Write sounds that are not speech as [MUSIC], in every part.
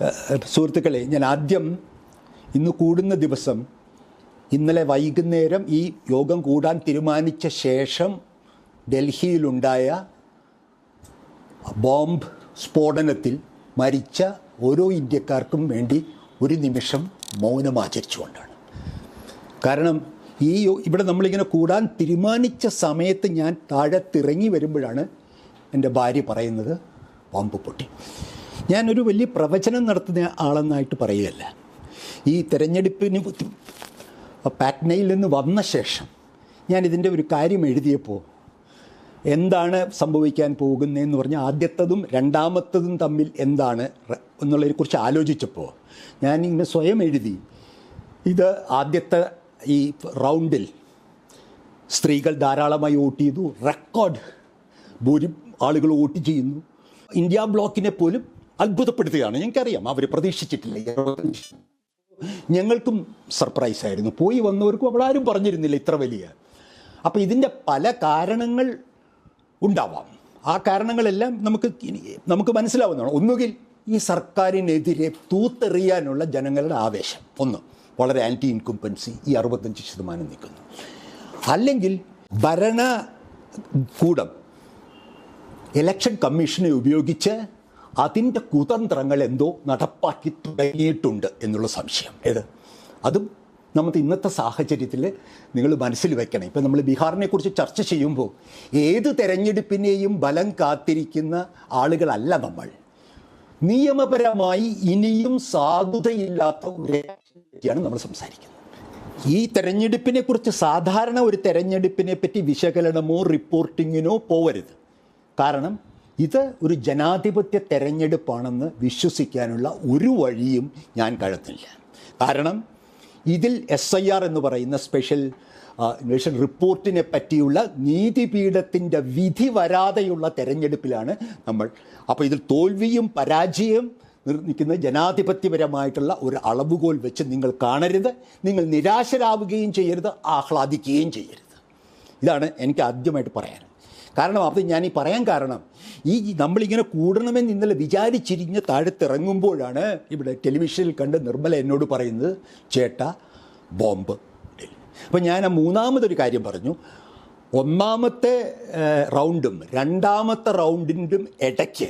സുഹൃത്തുക്കളെ ഞാൻ ആദ്യം ഇന്ന് കൂടുന്ന ദിവസം ഇന്നലെ വൈകുന്നേരം ഈ യോഗം കൂടാൻ തീരുമാനിച്ച ശേഷം ഡൽഹിയിലുണ്ടായ ബോംബ് സ്ഫോടനത്തിൽ മരിച്ച ഓരോ ഇന്ത്യക്കാർക്കും വേണ്ടി ഒരു നിമിഷം മൗനം ആചരിച്ചുകൊണ്ടാണ്. കാരണം ഈ ഇവിടെ നമ്മളിങ്ങനെ കൂടാൻ തീരുമാനിച്ച സമയത്ത് ഞാൻ താഴത്തിറങ്ങി വരുമ്പോഴാണ് എന്റെ ഭാര്യ പറയുന്നത് ബോംബ് പൊട്ടി. ഞാനൊരു വലിയ പ്രവചനം നടത്തുന്ന ആളെന്നായിട്ട് പറയുകയല്ല. ഈ തിരഞ്ഞെടുപ്പിന് പാറ്റ്നയിൽ നിന്ന് വന്ന ശേഷം ഞാൻ ഇതിന്റെ ഒരു കാര്യം എഴുതിയപ്പോൾ എന്താണ് സംഭവിക്കാൻ പോകുന്നതെന്ന് പറഞ്ഞാൽ ആദ്യത്തതും രണ്ടാമത്തതും തമ്മിൽ എന്താണ് എന്നുള്ളതിനെ എന്നുള്ളതിനെക്കുറിച്ച് ആലോചിച്ചപ്പോൾ ഞാൻ ഇങ്ങനെ സ്വയം എഴുതി. ഇത് ആദ്യത്തെ ഈ റൗണ്ടിൽ സ്ത്രീകൾ ധാരാളമായി വോട്ട് ചെയ്തു. റെക്കോർഡ് ഭൂരി ആളുകൾ വോട്ട് ചെയ്യുന്നു. ഇന്ത്യ ബ്ലോക്കിനെ പോലും അത്ഭുതപ്പെടുത്തുകയാണ്. ഞങ്ങൾക്കറിയാം അവർ പ്രതീക്ഷിച്ചിട്ടില്ല. ഞങ്ങൾക്കും സർപ്രൈസ് ആയിരുന്നു. പോയി വന്നവർക്കും അവിടെ ആരും പറഞ്ഞിരുന്നില്ല ഇത്ര വലിയ. അപ്പോൾ ഇതിന്റെ പല കാരണങ്ങൾ ഉണ്ടാവാം. ആ കാരണങ്ങളെല്ലാം നമുക്ക് നമുക്ക് മനസ്സിലാവുന്നതാണ്. ഒന്നുകിൽ ഈ സർക്കാരിനെതിരെ തൂത്തെറിയാനുള്ള ജനങ്ങളുടെ ആവേശം. ഒന്ന് വളരെ ആന്റി ഇൻകുംപൻസി ഈ അറുപത്തഞ്ച് ശതമാനം നിൽക്കുന്നു. അല്ലെങ്കിൽ ഭരണകൂടം ഇലക്ഷൻ കമ്മീഷനെ ഉപയോഗിച്ച് അതിന്റെ കുതന്ത്രങ്ങൾ എന്തോ നടപ്പാക്കി തുടങ്ങിയിട്ടുണ്ട് എന്നുള്ള സംശയം. ഏത്? അതും നമുക്ക് ഇന്നത്തെ സാഹചര്യത്തിൽ നിങ്ങൾ മനസ്സിൽ വെക്കണം. ഇപ്പം നമ്മൾ ബീഹാറിനെ കുറിച്ച് ചർച്ച ചെയ്യുമ്പോൾ ഏത് തെരഞ്ഞെടുപ്പിനെയും ബലം കാത്തിരിക്കുന്ന ആളുകളല്ല നമ്മൾ. നിയമപരമായി ഇനിയും സാധുതയില്ലാത്ത ഒരു നമ്മൾ സംസാരിക്കുന്നത്. ഈ തെരഞ്ഞെടുപ്പിനെ കുറിച്ച് സാധാരണ ഒരു തെരഞ്ഞെടുപ്പിനെ പറ്റി വിശകലനമോ റിപ്പോർട്ടിങ്ങിനോ പോവരുത്. കാരണം ഇത് ഒരു ജനാധിപത്യ തെരഞ്ഞെടുപ്പാണെന്ന് വിശ്വസിക്കാനുള്ള ഒരു വഴിയും ഞാൻ കഴുത്തില്ല കാരണം ഇതിൽ എസ് ഐ ആർ എന്ന് പറയുന്ന സ്പെഷ്യൽ ഇൻവെഷൻ റിപ്പോർട്ടിനെ പറ്റിയുള്ള നീതിപീഠത്തിന്റെ വിധി വരാതെയുള്ള തെരഞ്ഞെടുപ്പിലാണ് നമ്മൾ. അപ്പോൾ ഇതിൽ തോൽവിയും പരാജയം നിർമ്മിക്കുന്ന ജനാധിപത്യപരമായിട്ടുള്ള ഒരു അളവുകോൽ വെച്ച് നിങ്ങൾ കാണരുത്. നിങ്ങൾ നിരാശരാവുകയും ചെയ്യരുത് ആഹ്ലാദിക്കുകയും ചെയ്യരുത്. ഇതാണ് എനിക്ക് ആദ്യമായിട്ട് പറയാൻ കാരണം അത് ഞാൻ ഈ പറയാൻ കാരണം. ഈ നമ്മളിങ്ങനെ കൂടണമെന്ന് ഇന്നലെ വിചാരിച്ചിരിഞ്ഞ് താഴത്തിറങ്ങുമ്പോഴാണ് ഇവിടെ ടെലിവിഷനിൽ കണ്ട് നിർമ്മല എന്നോട് പറയുന്നത് ചേട്ട ബോംബ്. അപ്പം ഞാൻ ആ മൂന്നാമതൊരു കാര്യം പറഞ്ഞു. ഒന്നാമത്തെ റൗണ്ടും രണ്ടാമത്തെ റൗണ്ടിന്റെ ഇടയ്ക്ക്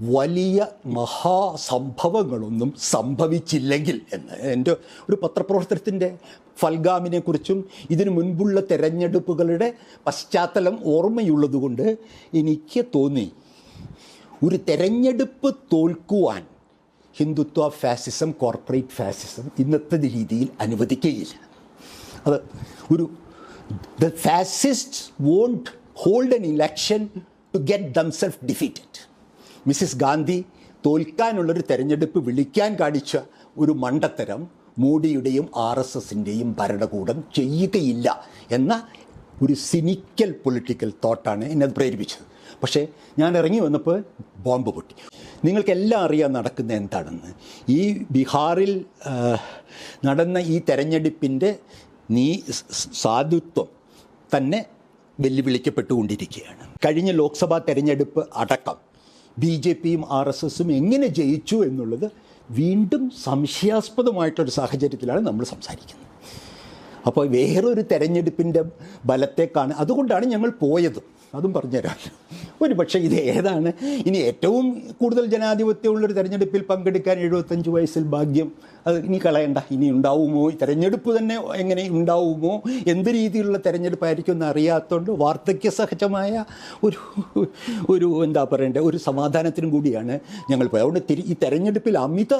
വലിയ മഹാസംഭവങ്ങളൊന്നും സംഭവിച്ചില്ലെങ്കിൽ എന്ന്. എന്റെ ഒരു പത്രപ്രവർത്തനത്തിന്റെ ഫൽഗാമിനെക്കുറിച്ചും ഇതിനു മുൻപുള്ള തെരഞ്ഞെടുപ്പുകളുടെ പശ്ചാത്തലം ഓർമ്മയുള്ളതുകൊണ്ട് എനിക്ക് തോന്നി ഒരു തെരഞ്ഞെടുപ്പ് തോൽക്കുവാൻ ഹിന്ദുത്വ ഫാസിസം കോർപ്പറേറ്റ് ഫാസിസം ഇന്നത്തെ രീതിയിൽ അനുവദിക്കുകയില്ല. അത് ഒരു the fascist won't hold an election to get themself defeated Mrs Gandhi തോൽക്കാനുള്ളൊരു തെരഞ്ഞെടുപ്പ് വിളിക്കാൻ കാണിച്ച ഒരു മണ്ടത്തരം മോഡിയുടെയും ആർ എസ് എസിന്റെയും ഭരണകൂടം ചെയ്യുകയില്ല എന്ന ഒരു സിനിക്കൽ പൊളിറ്റിക്കൽ തോട്ടാണ് എന്നെ അത് പ്രേരിപ്പിച്ചത്. പക്ഷേ ഞാൻ ഇറങ്ങി വന്നപ്പോൾ ബോംബ് പൊട്ടി. നിങ്ങൾക്കെല്ലാം അറിയാൻ നടക്കുന്ന എന്താണെന്ന്. ഈ ബീഹാറിൽ നടന്ന ഈ തെരഞ്ഞെടുപ്പിന്റെ നീ സാധുത്വം തന്നെ വെല്ലുവിളിക്കപ്പെട്ടുകൊണ്ടിരിക്കുകയാണ്. കഴിഞ്ഞ ലോക്സഭാ തെരഞ്ഞെടുപ്പ് അടക്കം ബി ജെ പിയും ആർ എസ് എസും എങ്ങനെ ജയിച്ചു എന്നുള്ളത് വീണ്ടും സംശയാസ്പദമായിട്ടൊരു സാഹചര്യത്തിലാണ് നമ്മൾ സംസാരിക്കുന്നത്. അപ്പോൾ വേറൊരു തെരഞ്ഞെടുപ്പിന്റെ ബലത്തേക്കാണ്. അതുകൊണ്ടാണ് ഞങ്ങൾ പോയത്. അതും പറഞ്ഞുതരാം. ഒരു പക്ഷേ ഇത് ഏതാണ്? ഇനി ഏറ്റവും കൂടുതൽ ജനാധിപത്യമുള്ളൊരു തെരഞ്ഞെടുപ്പിൽ പങ്കെടുക്കാൻ എഴുപത്തഞ്ച് വയസ്സിൽ ഭാഗ്യം. അത് ഇനി കളയണ്ട. ഇനി ഉണ്ടാവുമോ? ഈ തെരഞ്ഞെടുപ്പ് തന്നെ എങ്ങനെ ഉണ്ടാവുമോ? എന്ത് രീതിയിലുള്ള തെരഞ്ഞെടുപ്പായിരിക്കും എന്ന് അറിയാത്തതുകൊണ്ട് വാർദ്ധക്യ സഹജമായ ഒരു ഒരു എന്താ പറയണ്ടേ? ഒരു സമാധാനത്തിനും കൂടിയാണ് ഞങ്ങൾ പോയത്. അതുകൊണ്ട് ഈ തെരഞ്ഞെടുപ്പിൽ അമിത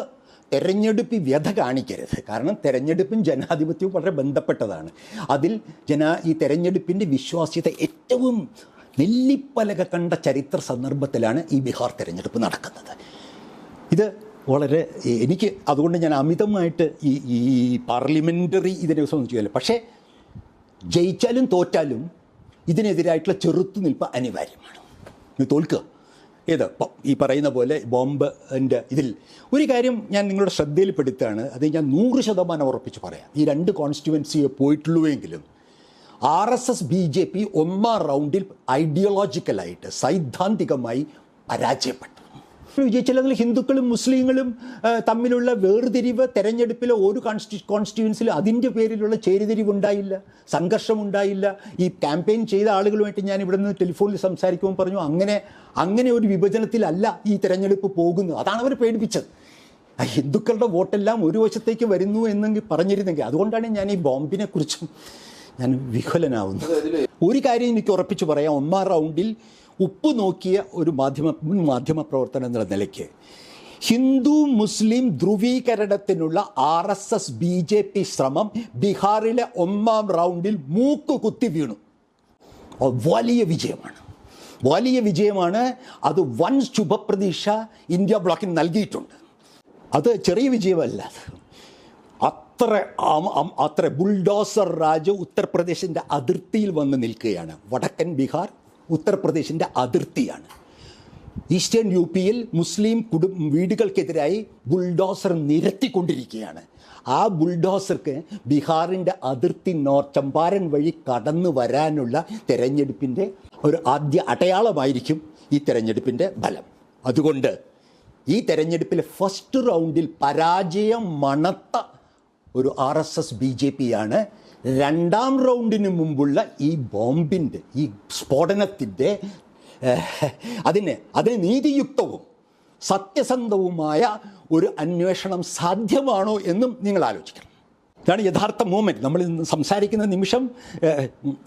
തെരഞ്ഞെടുപ്പ് വ്യഥ കാണിക്കരുത്. കാരണം തെരഞ്ഞെടുപ്പും ജനാധിപത്യവും വളരെ ബന്ധപ്പെട്ടതാണ്. അതിൽ ജനാ ഈ തെരഞ്ഞെടുപ്പിന്റെ വിശ്വാസ്യത ഏറ്റവും നെല്ലിപ്പലക കണ്ട ചരിത്ര സന്ദർഭത്തിലാണ് ഈ ബീഹാർ തെരഞ്ഞെടുപ്പ് നടക്കുന്നത്. ഇത് വളരെ എനിക്ക് അതുകൊണ്ട് ഞാൻ അമിതമായിട്ട് ഈ ഈ പാർലമെന്ററി ഇതിനെ സംബന്ധിച്ചില്ല പക്ഷേ ജയിച്ചാലും തോറ്റാലും ഇതിനെതിരായിട്ടുള്ള ചെറുത്തുനിൽപ്പ് അനിവാര്യമാണ്. തോൽക്കുക. പ- ഈ പറയുന്ന പോലെ ബോംബിന്റെ ഇതിൽ. ഒരു കാര്യം ഞാൻ നിങ്ങളുടെ ശ്രദ്ധയിൽപ്പെടുത്തുകയാണ്. അത് ഞാൻ നൂറ് ശതമാനം ഉറപ്പിച്ച് പറയാം. ഈ രണ്ട് കോൺസ്റ്റിറ്റ്യുവൻസിയെ പോയിട്ടുള്ളൂവെങ്കിലും R S S B J P ഒന്നാം റൗണ്ടിൽ ഐഡിയോളജിക്കലായിട്ട് സൈദ്ധാന്തികമായി പരാജയപ്പെട്ടു. വിജയിച്ചില്ലെങ്കിൽ ഹിന്ദുക്കളും മുസ്ലിങ്ങളും തമ്മിലുള്ള വേർതിരിവ് തെരഞ്ഞെടുപ്പിലെ ഒരു കോൺസ്റ്റി കോൺസ്റ്റിറ്റ്യുവൻസിൽ അതിന്റെ പേരിലുള്ള ചേരിതിരിവ് ഉണ്ടായില്ല സംഘർഷം ഉണ്ടായില്ല. ഈ ക്യാമ്പയിൻ ചെയ്ത ആളുകളുമായിട്ട് ഞാൻ ഇവിടെ നിന്ന് ടെലിഫോണിൽ സംസാരിക്കുമ്പോൾ പറഞ്ഞു അങ്ങനെ അങ്ങനെ ഒരു വിഭജനത്തിലല്ല ഈ തെരഞ്ഞെടുപ്പ് പോകുന്നത്. അതാണ് അവർ പേടിപ്പിച്ചത്. ഹിന്ദുക്കളുടെ വോട്ടെല്ലാം ഒരു വശത്തേക്ക് വരുന്നു എന്നെങ്കിൽ പറഞ്ഞിരുന്നെങ്കിൽ അതുകൊണ്ടാണ് ഞാൻ ഈ ബോംബിനെ കുറിച്ചും ഞാൻ വിഹുലനാവുന്നത്. ഒരു കാര്യം എനിക്ക് ഉറപ്പിച്ച് പറയാം. ഒന്നാം റൗണ്ടിൽ ഉപ്പ് നോക്കിയ ഒരു മാധ്യമ മാധ്യമ പ്രവർത്തനം എന്നുള്ള നിലയ്ക്ക് ഹിന്ദു മുസ്ലിം ധ്രുവീകരണത്തിനുള്ള R S S B J P ശ്രമം ബീഹാറിലെ ഒന്നാം റൗണ്ടിൽ മൂക്ക് കുത്തി വീണു. വലിയ വിജയമാണ്. വലിയ വിജയമാണ്. അത് വൻ ശുഭപ്രതീക്ഷ ഇന്ത്യ ബ്ലോക്കിന് നൽകിയിട്ടുണ്ട്. അത് ചെറിയ വിജയമല്ല. അത്ര അത്ര ബുൾഡോസർ രാജ് ഉത്തർപ്രദേശിന്റെ അതിർത്തിയിൽ വന്ന് നിൽക്കുകയാണ്. വടക്കൻ ബീഹാർ ഉത്തർപ്രദേശിന്റെ അതിർത്തിയാണ്. ഈസ്റ്റേൺ യു പിയിൽ മുസ്ലിം കുടും വീടുകൾക്കെതിരായി ബുൾഡോസർ നിരത്തിക്കൊണ്ടിരിക്കുകയാണ്. ആ ബുൾഡോസർക്ക് ബീഹാറിന്റെ അതിർത്തി നോർ ചമ്പാരൻ വഴി കടന്നു വരാനുള്ള തെരഞ്ഞെടുപ്പിന്റെ ഒരു ആദ്യ അടയാളമായിരിക്കും ഈ തെരഞ്ഞെടുപ്പിന്റെ ഫലം. അതുകൊണ്ട് ഈ തെരഞ്ഞെടുപ്പിലെ ഫസ്റ്റ് റൗണ്ടിൽ പരാജയം മണത്ത ഒരു R S S B J പിയാണ് രണ്ടാം റൗണ്ടിന് മുമ്പുള്ള ഈ ബോംബിന്റെ ഈ സ്ഫോടനത്തിന്റെ അതിന് അതിന് നീതിയുക്തവും സത്യസന്ധവുമായ ഒരു അന്വേഷണം സാധ്യമാണോ എന്നും നിങ്ങൾ ആലോചിക്കണം. ഇതാണ് യഥാർത്ഥ മൂമെന്റ് നമ്മൾ സംസാരിക്കുന്ന നിമിഷം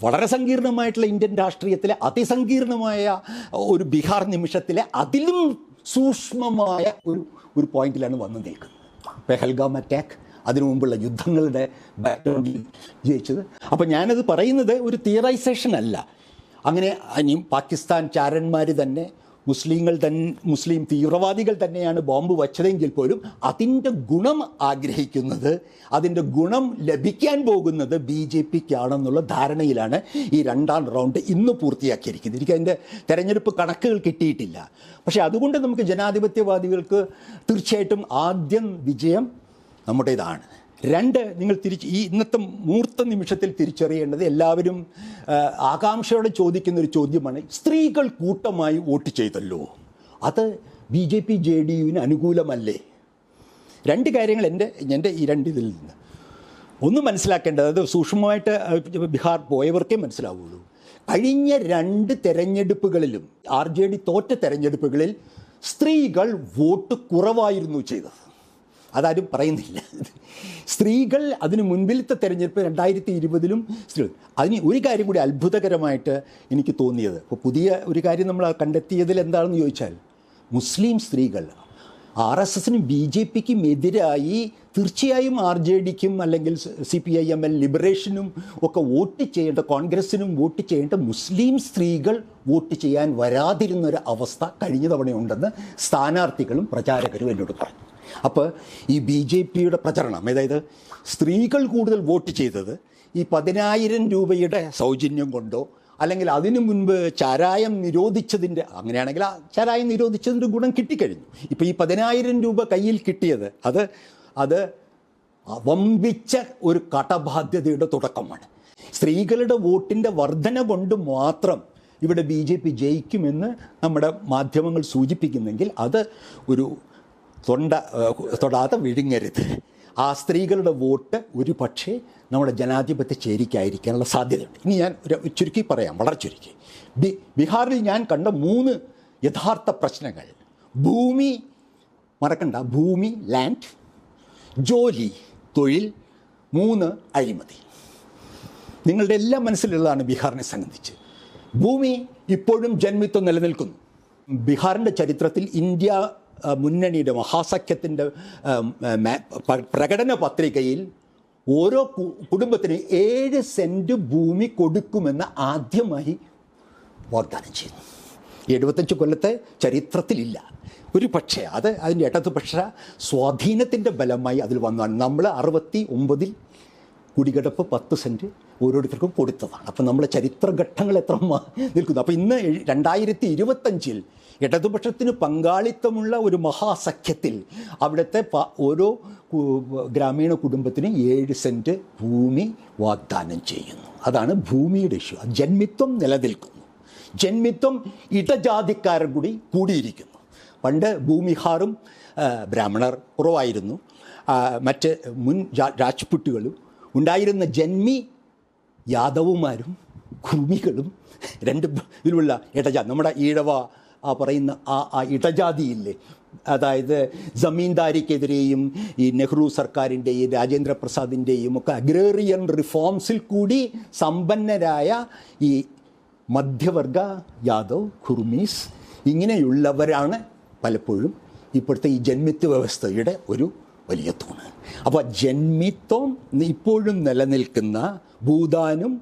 വളരെ സങ്കീർണമായിട്ടുള്ള ഇന്ത്യൻ രാഷ്ട്രീയത്തിലെ അതിസങ്കീർണമായ ഒരു ബീഹാർ നിമിഷത്തിലെ അതിലും സൂക്ഷ്മമായ ഒരു ഒരു പോയിന്റിലാണ് വന്നു നിൽക്കുന്നത്. പെഹൽഗാം അറ്റാക്ക് അതിനു മുമ്പുള്ള യുദ്ധങ്ങളുടെ ബാക്ക്ഗ്രൗണ്ടിൽ ജയിച്ചത് അപ്പോൾ ഞാനത് പറയുന്നത് ഒരു തിയറൈസേഷൻ അല്ല. അങ്ങനെ ഇനിയും പാകിസ്ഥാൻ ചാരന്മാർ തന്നെ മുസ്ലിങ്ങൾ തന്നെ മുസ്ലിം തീവ്രവാദികൾ തന്നെയാണ് ബോംബ് വച്ചതെങ്കിൽ പോലും അതിന്റെ ഗുണം ആഗ്രഹിക്കുന്നത് അതിന്റെ ഗുണം ലഭിക്കാൻ പോകുന്നത് ബി ജെ പിക്കാണെന്നുള്ള ധാരണയിലാണ് ഈ രണ്ടാം റൗണ്ട് ഇന്ന് പൂർത്തിയാക്കിയിരിക്കുന്നത്. എനിക്ക് അതിന്റെ തെരഞ്ഞെടുപ്പ് കണക്കുകൾ കിട്ടിയിട്ടില്ല. പക്ഷേ അതുകൊണ്ട് നമുക്ക് ജനാധിപത്യവാദികൾക്ക് തീർച്ചയായിട്ടും ആദ്യം വിജയം നമ്മുടേതാണ്. രണ്ട് നിങ്ങൾ തിരിച്ച് ഈ ഇന്നത്തെ മൂർത്ത നിമിഷത്തിൽ തിരിച്ചറിയേണ്ടത് എല്ലാവരും ആകാംക്ഷയോടെ ചോദിക്കുന്ന ഒരു ചോദ്യമാണ് സ്ത്രീകൾ കൂട്ടമായി വോട്ട് ചെയ്തല്ലോ. അത് B J P J D യുവിന് അനുകൂലമല്ലേ? രണ്ട് കാര്യങ്ങൾ എന്റെ എന്റെ ഈ രണ്ട് ഇതിൽ നിന്ന്. ഒന്ന് മനസ്സിലാക്കേണ്ടത് അത് സൂക്ഷ്മമായിട്ട് ബീഹാർ പോയവർക്കേ മനസ്സിലാവുള്ളൂ. കഴിഞ്ഞ രണ്ട് തെരഞ്ഞെടുപ്പുകളിലും ആർ ജെ ഡി തോറ്റ തെരഞ്ഞെടുപ്പുകളിൽ സ്ത്രീകൾ വോട്ട് കുറവായിരുന്നു ചെയ്തത്. അതാരും പറയുന്നില്ല. സ്ത്രീകൾ അതിന് മുൻപിലത്തെ തെരഞ്ഞെടുപ്പ് രണ്ടായിരത്തി ഇരുപതിലും സ്ത്രീ അതിന് ഒരു കാര്യം കൂടി അത്ഭുതകരമായിട്ട് എനിക്ക് തോന്നിയത്. ഇപ്പോൾ പുതിയ ഒരു കാര്യം നമ്മൾ കണ്ടെത്തിയതിൽ എന്താണെന്ന് ചോദിച്ചാൽ മുസ്ലിം സ്ത്രീകൾ ആർ എസ് എസിനും ബി ജെ പിക്കും എതിരായി തീർച്ചയായും ആർ ജെ ഡിക്കും അല്ലെങ്കിൽ C P I M L ലിബറേഷനും ഒക്കെ വോട്ട് ചെയ്യേണ്ട കോൺഗ്രസിനും വോട്ട് ചെയ്യേണ്ട മുസ്ലിം സ്ത്രീകൾ വോട്ട് ചെയ്യാൻ വരാതിരുന്ന ഒരു അവസ്ഥ കഴിഞ്ഞ തവണയുണ്ടെന്ന് സ്ഥാനാർത്ഥികളും പ്രചാരകരും എന്നോട് പറഞ്ഞു. അപ്പോൾ ഈ ബി ജെ പിയുടെ പ്രചരണം അതായത് സ്ത്രീകൾ കൂടുതൽ വോട്ട് ചെയ്തത് ഈ പതിനായിരം രൂപയുടെ സൗജന്യം കൊണ്ടോ അല്ലെങ്കിൽ അതിനു മുൻപ് ചാരായം നിരോധിച്ചതിന്റെ അങ്ങനെയാണെങ്കിൽ ആ ചാരായം നിരോധിച്ചതിന്റെ ഗുണം കിട്ടിക്കഴിഞ്ഞു. ഇപ്പോൾ ഈ പതിനായിരം രൂപ കയ്യിൽ കിട്ടിയത് അത് അത് വമ്പിച്ച ഒരു കടബാധ്യതയുടെ തുടക്കമാണ്. സ്ത്രീകളുടെ വോട്ടിന്റെ വർധന കൊണ്ട് മാത്രം ഇവിടെ ബി ജെ പി ജയിക്കുമെന്ന് നമ്മുടെ മാധ്യമങ്ങൾ സൂചിപ്പിക്കുന്നെങ്കിൽ അത് ഒരു തൊണ്ട തൊടാതെ വിഴുങ്ങരുത്. ആ സ്ത്രീകളുടെ വോട്ട് ഒരു പക്ഷേ നമ്മുടെ ജനാധിപത്യ ചേരിക്കായിരിക്കാനുള്ള സാധ്യതയുണ്ട്. ഇനി ഞാൻ ഒരു ചുരുക്കി പറയാം വളരെ ചുരുക്കി. ബി ബീഹാറിൽ ഞാൻ കണ്ട മൂന്ന് യഥാർത്ഥ പ്രശ്നങ്ങൾ. ഭൂമി മറക്കണ്ട ഭൂമി ലാൻഡ് ജോലി തൊഴിൽ മൂന്ന് അഴിമതി. നിങ്ങളുടെ എല്ലാം മനസ്സിലുള്ളതാണ് ബീഹാറിനെ സംബന്ധിച്ച്. ഭൂമി ഇപ്പോഴും ജന്മിത്വം നിലനിൽക്കുന്നു. ബീഹാറിന്റെ ചരിത്രത്തിൽ ഇന്ത്യ മുന്നണിയുടെ മഹാസഖ്യത്തിന്റെ പ്രകടന പത്രികയിൽ ഓരോ കുടുംബത്തിനും ഏഴ് സെന്റ് ഭൂമി കൊടുക്കുമെന്ന് ആദ്യമായി വാഗ്ദാനം ചെയ്യുന്നു. എഴുപത്തഞ്ച് കൊല്ലത്തെ ചരിത്രത്തിലില്ല. ഒരു പക്ഷേ അത് അതിന്റെ ഇടതുപക്ഷ സ്വാധീനത്തിന്റെ ബലമായി അതിൽ വന്നതാണ്. നമ്മൾ അറുപത്തി ഒമ്പതിൽ കുടികിടപ്പ് പത്ത് സെന്റ് ഓരോരുത്തർക്കും കൊടുത്തതാണ്. അപ്പം നമ്മളെ ചരിത്രഘട്ടങ്ങൾ എത്ര നിൽക്കുന്നു. അപ്പോൾ ഇന്ന് രണ്ടായിരത്തി ഇരുപത്തഞ്ചിൽ ഇടതുപക്ഷത്തിന് പങ്കാളിത്തമുള്ള ഒരു മഹാസഖ്യത്തിൽ അവിടുത്തെ ഓരോ ഗ്രാമീണ കുടുംബത്തിന് ഏഴ് സെന്റ് ഭൂമി വാഗ്ദാനം ചെയ്യുന്നു. അതാണ് ഭൂമിയുടെ ഇഷ്യൂ. ജന്മിത്വം നിലനിൽക്കുന്നു. ജന്മിത്വം ഇടജാതിക്കാരൻ കൂടി കൂടിയിരിക്കുന്നു. പണ്ട് ഭൂമിഹാറും ബ്രാഹ്മണർ കുറവായിരുന്നു. മറ്റ് മുൻ രാജ്പുട്ടുകളും ഉണ്ടായിരുന്ന ജന്മി യാദവുമാരും കുർമികളും രണ്ട് ഇതിലുള്ള ഇടജാതി നമ്മുടെ ഈഴവ ആ പറയുന്ന ആ ആ ഇടജാതിയില്ലേ? അതായത് ജമീന്ദാരിക്കെതിരെയും ഈ നെഹ്റു സർക്കാരിന്റെയും രാജേന്ദ്ര പ്രസാദിന്റെയും ഒക്കെ അഗ്രേറിയൻ റിഫോംസിൽ കൂടി സമ്പന്നരായ ഈ മധ്യവർഗ യാദവ് ഖുർമീസ് ഇങ്ങനെയുള്ളവരാണ് പലപ്പോഴും ഇപ്പോഴത്തെ ഈ ജന്മിത്വ വ്യവസ്ഥയുടെ ഒരു വലിയ തൂണ്. അപ്പോൾ ജന്മിത്വം ഇപ്പോഴും നിലനിൽക്കുന്ന ഭൂതാനും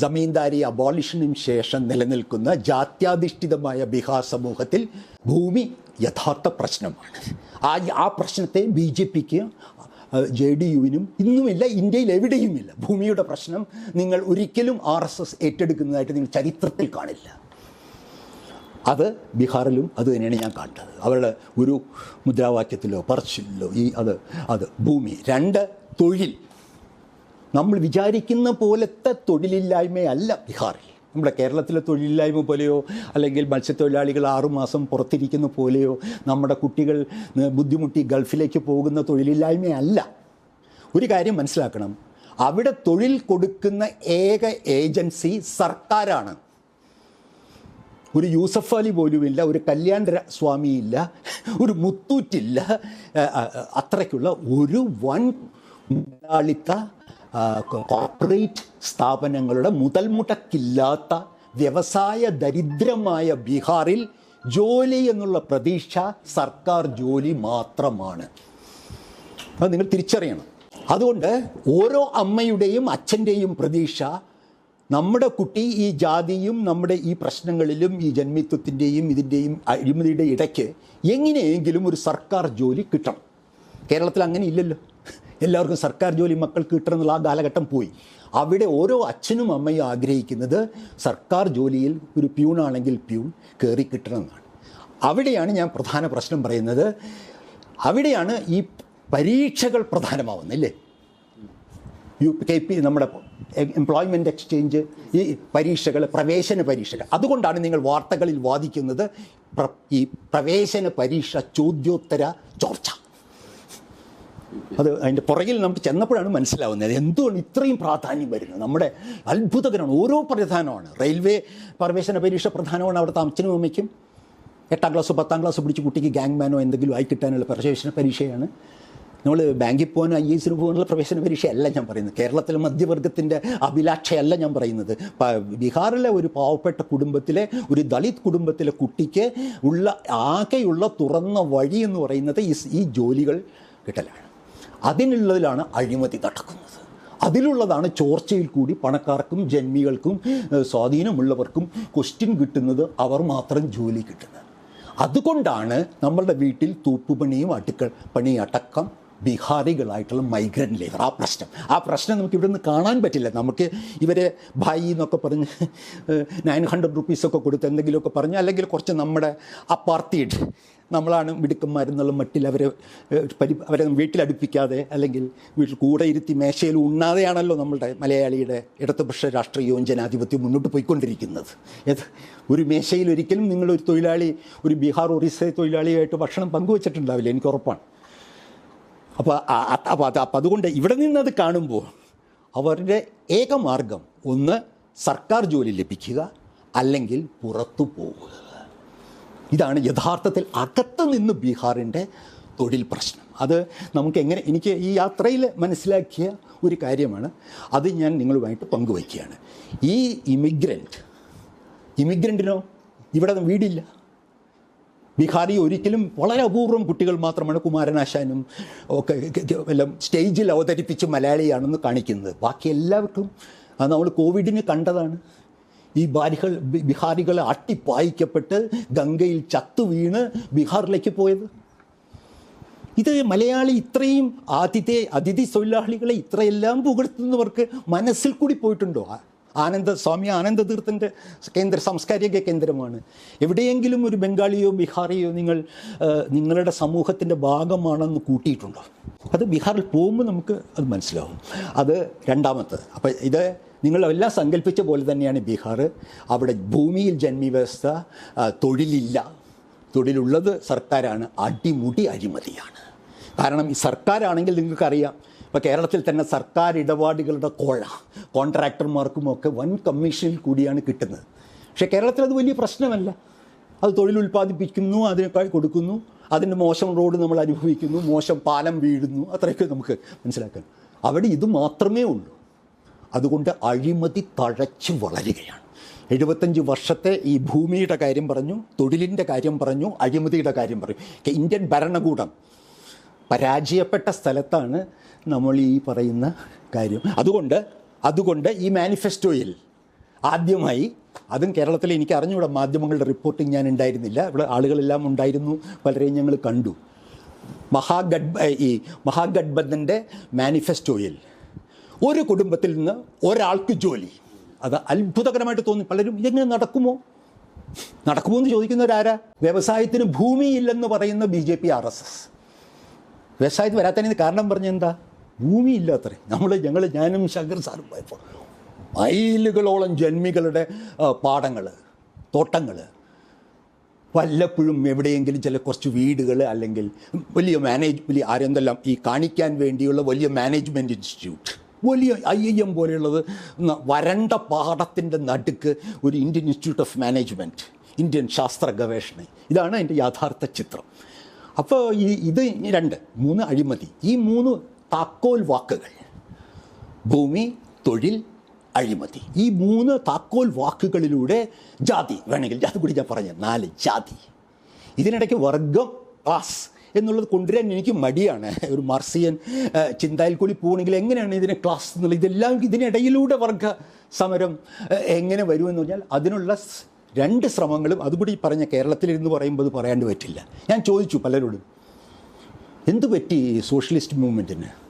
ജമീന്ദാരി അബോളിഷനും ശേഷം നിലനിൽക്കുന്ന ജാത്യാധിഷ്ഠിതമായ ബീഹാർ സമൂഹത്തിൽ ഭൂമി യഥാർത്ഥ പ്രശ്നമാണ്. ആ ആ പ്രശ്നത്തെ ബി ജെ പിക്ക് ജെ ഡി യുവിനും ഇന്നുമില്ല ഇന്ത്യയിൽ എവിടെയുമില്ല. ഭൂമിയുടെ പ്രശ്നം നിങ്ങൾ ഒരിക്കലും ആർ എസ് എസ് ഏറ്റെടുക്കുന്നതായിട്ട് നിങ്ങൾ ചരിത്രത്തിൽ കാണില്ല. അത് ബീഹാറിലും അത് തന്നെയാണ് ഞാൻ കണ്ടത് അവരുടെ ഒരു മുദ്രാവാക്യത്തിലോ പറച്ചിലോ ഈ അത് അത് ഭൂമി. രണ്ട് തൊഴിൽ. നമ്മൾ വിചാരിക്കുന്ന പോലത്തെ തൊഴിലില്ലായ്മയല്ല ബീഹാറിൽ. നമ്മുടെ കേരളത്തിലെ തൊഴിലില്ലായ്മ പോലെയോ അല്ലെങ്കിൽ മത്സ്യത്തൊഴിലാളികൾ ആറുമാസം പുറത്തിരിക്കുന്ന പോലെയോ നമ്മുടെ കുട്ടികൾ ബുദ്ധിമുട്ടി ഗൾഫിലേക്ക് പോകുന്ന തൊഴിലില്ലായ്മയല്ല. ഒരു കാര്യം മനസ്സിലാക്കണം. അവിടെ തൊഴിൽ കൊടുക്കുന്ന ഏക ഏജൻസി സർക്കാരാണ്. ഒരു യൂസഫ് അലി പോലുമില്ല ഒരു സ്വാമി സ്വാമിയില്ല ഒരു മുത്തൂറ്റില്ല അത്രയ്ക്കുള്ള ഒരു വൻ മുതലാളിത്ത കോർപ്പറേറ്റ് സ്ഥാപനങ്ങളുടെ മുതൽ മുടക്കില്ലാത്ത വ്യവസായ ദരിദ്രമായ ബീഹാറിൽ ജോലി എന്നുള്ള പ്രതീക്ഷ സർക്കാർ ജോലി മാത്രമാണ്. അത് നിങ്ങൾ തിരിച്ചറിയണം. അതുകൊണ്ട് ഓരോ അമ്മയുടെയും അച്ഛന്റെയും പ്രതീക്ഷ നമ്മുടെ കുട്ടി ഈ ജാതിയും നമ്മുടെ ഈ പ്രശ്നങ്ങളിലും ഈ ജന്മിത്വത്തിന്റെയും ഇതിന്റെയും അഴിമതിയുടെ ഇടയ്ക്ക് എങ്ങനെയെങ്കിലും ഒരു സർക്കാർ ജോലി കിട്ടണം. കേരളത്തിൽ അങ്ങനെ ഇല്ലല്ലോ. എല്ലാവർക്കും സർക്കാർ ജോലി മക്കൾക്ക് കിട്ടണം എന്നുള്ള ആ കാലഘട്ടം പോയി. അവിടെ ഓരോ അച്ഛനും അമ്മയും ആഗ്രഹിക്കുന്നത് സർക്കാർ ജോലിയിൽ ഒരു പ്യൂണാണെങ്കിൽ പ്യൂൺ കയറി കിട്ടണമെന്നാണ്. അവിടെയാണ് ഞാൻ പ്രധാന പ്രശ്നം പറയുന്നത്. അവിടെയാണ് ഈ പരീക്ഷകൾ പ്രധാനമാവുന്നത് അല്ലേ? യു കെ പി നമ്മുടെ എംപ്ലോയ്മെന്റ് എക്സ്ചേഞ്ച് ഈ പരീക്ഷകൾ പ്രവേശന പരീക്ഷകൾ. അതുകൊണ്ടാണ് നിങ്ങൾ വാർത്തകളിൽ വാദിക്കുന്നത് ഈ പ്രവേശന പരീക്ഷ ചോദ്യോത്തര ചോർച്ച. അത് അതിന്റെ പുറകിൽ നമുക്ക് ചെന്നപ്പോഴാണ് മനസ്സിലാവുന്നത്. എന്തുകൊണ്ട് ഇത്രയും പ്രാധാന്യം വരുന്നത്? നമ്മുടെ അത്ഭുതകരമാണ്. ഓരോ പ്രധാനമാണ്. റെയിൽവേ പ്രവേശന പരീക്ഷ പ്രധാനമാണ് അവിടുത്തെ അച്ഛനും അമ്മയ്ക്കും. എട്ടാം ക്ലാസ് പത്താം ക്ലാസ് പിടിച്ച് കുട്ടിക്ക് ഗാങ് മാനോ എന്തെങ്കിലും ആയി കിട്ടാനുള്ള പ്രവേശന പരീക്ഷയാണ്. നമ്മൾ ബാങ്കിൽ പോകാനും ഐ എസിന് പോകാനുള്ള പ്രവേശന പരീക്ഷയല്ല ഞാൻ പറയുന്നത്. കേരളത്തിലെ മധ്യവർഗത്തിന്റെ അഭിലാഷയല്ല ഞാൻ പറയുന്നത്. ബീഹാറിലെ ഒരു പാവപ്പെട്ട കുടുംബത്തിലെ ഒരു ദളിത് കുടുംബത്തിലെ കുട്ടിക്ക് ഉള്ള ആകെയുള്ള തുറന്ന വഴി എന്ന് പറയുന്നത് ഈ ജോലികൾ കിട്ടലാണ്. അതിനുള്ളതിലാണ് അഴിമതി നടക്കുന്നത്. അതിലുള്ളതാണ് ചോർച്ചയിൽ കൂടി പണക്കാർക്കും ജന്മികൾക്കും സ്വാധീനമുള്ളവർക്കും ക്വസ്റ്റ്യൻ കിട്ടുന്നത് അവർ മാത്രം ജോലി കിട്ടുന്നത്. അതുകൊണ്ടാണ് നമ്മളുടെ വീട്ടിൽ തൂപ്പുപണിയും അടുക്കൾ പണി അടക്കം ബീഹാറികളായിട്ടുള്ള മൈഗ്രന്റ് ലേബർ ആ പ്രശ്നം. ആ പ്രശ്നം നമുക്ക് ഇവിടെ നിന്ന് കാണാൻ പറ്റില്ല. നമുക്ക് ഇവരെ ഭായി എന്നൊക്കെ പറഞ്ഞ് നയൻ ഹൺഡ്രഡ് റുപ്പീസൊക്കെ കൊടുത്ത് എന്തെങ്കിലുമൊക്കെ പറഞ്ഞ് അല്ലെങ്കിൽ കുറച്ച് നമ്മുടെ അപ്പാർത്തിയിട്ട് നമ്മളാണ് മിടുക്കന്മാരെന്നുള്ള മട്ടിൽ അവരെ പരി അവരെ വീട്ടിലടുപ്പിക്കാതെ അല്ലെങ്കിൽ വീട്ടിൽ കൂടെ ഇരുത്തി മേശയിൽ ഉണ്ണാതെയാണല്ലോ നമ്മളുടെ മലയാളിയുടെ ഇടതുപക്ഷ രാഷ്ട്രീയവും ജനാധിപത്യവും മുന്നോട്ട് പോയിക്കൊണ്ടിരിക്കുന്നത്. ഒരു മേശയിൽ ഒരിക്കലും നിങ്ങളൊരു തൊഴിലാളി ഒരു ബീഹാർ ഒറീസ തൊഴിലാളിയായിട്ട് ഭക്ഷണം പങ്കുവച്ചിട്ടുണ്ടാവില്ല എനിക്ക് ഉറപ്പാണ്. അപ്പോൾ അപ്പോൾ അത് അപ്പം അതുകൊണ്ട് ഇവിടെ നിന്നത് കാണുമ്പോൾ അവരുടെ ഏക മാർഗം ഒന്ന് സർക്കാർ ജോലി ലഭിക്കുക അല്ലെങ്കിൽ പുറത്തു പോവുക. ഇതാണ് യഥാർത്ഥത്തിൽ അകത്ത് നിന്ന് ബീഹാറിന്റെ തൊഴിൽ പ്രശ്നം. അത് നമുക്ക് എങ്ങനെ എനിക്ക് ഈ യാത്രയിൽ മനസ്സിലാക്കിയ ഒരു കാര്യമാണ്. അത് ഞാൻ നിങ്ങളുമായിട്ട് പങ്കുവയ്ക്കുകയാണ്. ഈ ഇമിഗ്രന്റ് ഇമിഗ്രന്റിനോ ഇവിടെ വീടില്ല. ബീഹാറി ഒരിക്കലും വളരെ അപൂർവം കുട്ടികൾ മാത്രമാണ് കുമാരനാശാനും ഒക്കെ എല്ലാം സ്റ്റേജിൽ അവതരിപ്പിച്ച് മലയാളിയാണെന്ന് കാണിക്കുന്നത്. ബാക്കി എല്ലാവർക്കും അത് നമ്മൾ കോവിഡിന് കണ്ടതാണ്. ഈ ബാരികൾ ബിഹാരികൾ അട്ടിപ്പായിക്കപ്പെട്ട് ഗംഗയിൽ ചത്തു വീണ് ബീഹാറിലേക്ക് പോയത്. ഇത് മലയാളി ഇത്രയും ആതിഥേ അതിഥി തൊഴിലാളികളെ ഇത്രയെല്ലാം പുകഴ്ത്തുന്നവർക്ക് മനസ്സിൽ കൂടി പോയിട്ടുണ്ടോ? ആനന്ദ സ്വാമി ആനന്ദതീർത്ഥന്റെ കേന്ദ്ര സാംസ്കാരിക കേന്ദ്രമാണ്. എവിടെയെങ്കിലും ഒരു ബംഗാളിയോ ബീഹാറിയോ നിങ്ങൾ നിങ്ങളുടെ സമൂഹത്തിന്റെ ഭാഗമാണെന്ന് കൂട്ടിയിട്ടുണ്ടോ? അത് ബീഹാറിൽ പോകുമ്പോൾ നമുക്ക് അത് മനസ്സിലാവും. അത് രണ്ടാമത്തത് അപ്പോൾ ഇത് നിങ്ങളെല്ലാം സങ്കല്പിച്ച പോലെ തന്നെയാണ് ബീഹാർ. അവിടെ ഭൂമിയിൽ ജന്മി വ്യവസ്ഥ ആ, തൊഴിലില്ല. തൊഴിലുള്ളത് സർക്കാരാണ്. അടിമുടി അഴിമതിയാണ്. കാരണം ഈ സർക്കാരാണെങ്കിൽ നിങ്ങൾക്കറിയാം ഇപ്പോൾ കേരളത്തിൽ തന്നെ സർക്കാർ ഇടപാടുകളുടെ കോഴ കോൺട്രാക്ടർമാർക്കുമൊക്കെ വൻ കമ്മീഷനിൽ കൂടിയാണ് കിട്ടുന്നത്. പക്ഷേ കേരളത്തിൽ അത് വലിയ പ്രശ്നമല്ല. അത് തൊഴിൽ ഉൽപ്പാദിപ്പിക്കുന്നു അതിനേക്കാൾ കൊടുക്കുന്നു അതിന്റെ മോശം റോഡ് നമ്മൾ അനുഭവിക്കുന്നു മോശം പാലം വീഴുന്നു അത്രയൊക്കെ നമുക്ക് മനസ്സിലാക്കാൻ. അവിടെ ഇത് മാത്രമേ ഉള്ളൂ. അതുകൊണ്ട് അഴിമതി തഴച്ചു വളരുകയാണ്. എഴുപത്തഞ്ച് വർഷത്തെ ഈ ഭൂമിയുടെ കാര്യം പറഞ്ഞു തൊഴിലിന്റെ കാര്യം പറഞ്ഞു അഴിമതിയുടെ കാര്യം പറഞ്ഞു. ഇന്ത്യൻ ഭരണകൂടം പരാജയപ്പെട്ട സ്ഥലത്താണ് നമ്മൾ ഈ പറയുന്ന കാര്യം. അതുകൊണ്ട് അതുകൊണ്ട് ഈ മാനിഫെസ്റ്റോയിൽ ആദ്യമായി അതും കേരളത്തിൽ എനിക്ക് അറിഞ്ഞുകൂടാ മാധ്യമങ്ങളുടെ റിപ്പോർട്ടിംഗ് ഞാൻ ഉണ്ടായിരുന്നില്ല. ഇവിടെ ആളുകളെല്ലാം ഉണ്ടായിരുന്നു പലരെയും ഞങ്ങൾ കണ്ടു. മഹാഗഡ് ഈ മഹാഗഡ്ബന്ധന്റെ മാനിഫെസ്റ്റോയിൽ ഒരു കുടുംബത്തിൽ നിന്ന് ഒരാൾക്ക് ജോലി. അത് അത്ഭുതകരമായിട്ട് തോന്നി. പലരും ഇതെങ്ങനെ നടക്കുമോ? നടക്കുമോ എന്ന് ചോദിക്കുന്നവരാരാ? വ്യവസായത്തിന് ഭൂമിയില്ലെന്ന് പറയുന്ന B J P R S S. വ്യവസായത്തിൽ വരാത്തതിന് കാരണം പറഞ്ഞ എന്താ ഭൂമിയില്ലാത്രേ നമ്മൾ ഞങ്ങൾ ഞാനും ശങ്കർ സാറും പോയപ്പോൾ മൈലുകളോളം ജന്മികളുടെ പാടങ്ങൾ തോട്ടങ്ങൾ വല്ലപ്പോഴും എവിടെയെങ്കിലും ചില കുറച്ച് വീടുകൾ അല്ലെങ്കിൽ വലിയ മാനേജ് വലിയ ആരെന്തെല്ലാം ഈ കാണിക്കാൻ വേണ്ടിയുള്ള വലിയ മാനേജ്മെന്റ് ഇൻസ്റ്റിറ്റ്യൂട്ട് വലിയ ഐ ഐ എം പോലെയുള്ളത് വരണ്ട പാടത്തിന്റെ നടുക്ക് ഒരു Indian institute of management Indian ശാസ്ത്ര ഗവേഷണം. ഇതാണ് എന്റെ യഥാർത്ഥ ചിത്രം. അപ്പോൾ ഈ ഇത് രണ്ട് മൂന്ന് അഴിമതി. ഈ മൂന്ന് താക്കോൽ വാക്കുകൾ ഭൂമി തൊഴിൽ അഴിമതി. ഈ മൂന്ന് താക്കോൽ വാക്കുകളിലൂടെ ജാതി വേണമെങ്കിൽ ജാതി കൂടി ഞാൻ പറഞ്ഞു നാല് ജാതി. ഇതിനിടയ്ക്ക് വർഗം ക്ലാസ് എന്നുള്ളത് കൊണ്ടുവരാൻ എനിക്ക് മടിയാണ്. ഒരു മാർസിയൻ ചിന്തയിൽ കൂടി പോകണമെങ്കിൽ എങ്ങനെയാണ് ഇതിനെ ക്ലാസ് എന്നുള്ളത്? ഇതെല്ലാം ഇതിനിടയിലൂടെ വർഗ സമരം എങ്ങനെ വരുമെന്ന് പറഞ്ഞാൽ അതിനുള്ള രണ്ട് ശ്രമങ്ങളും അതുകൂടി പറഞ്ഞ കേരളത്തിലിരുന്ന് പറയുമ്പോൾ പറയാണ്ട് പറ്റില്ല. ഞാൻ ചോദിച്ചു പലരോടും എന്തു പറ്റി സോഷ്യലിസ്റ്റ് മൂവ്മെന്റിന്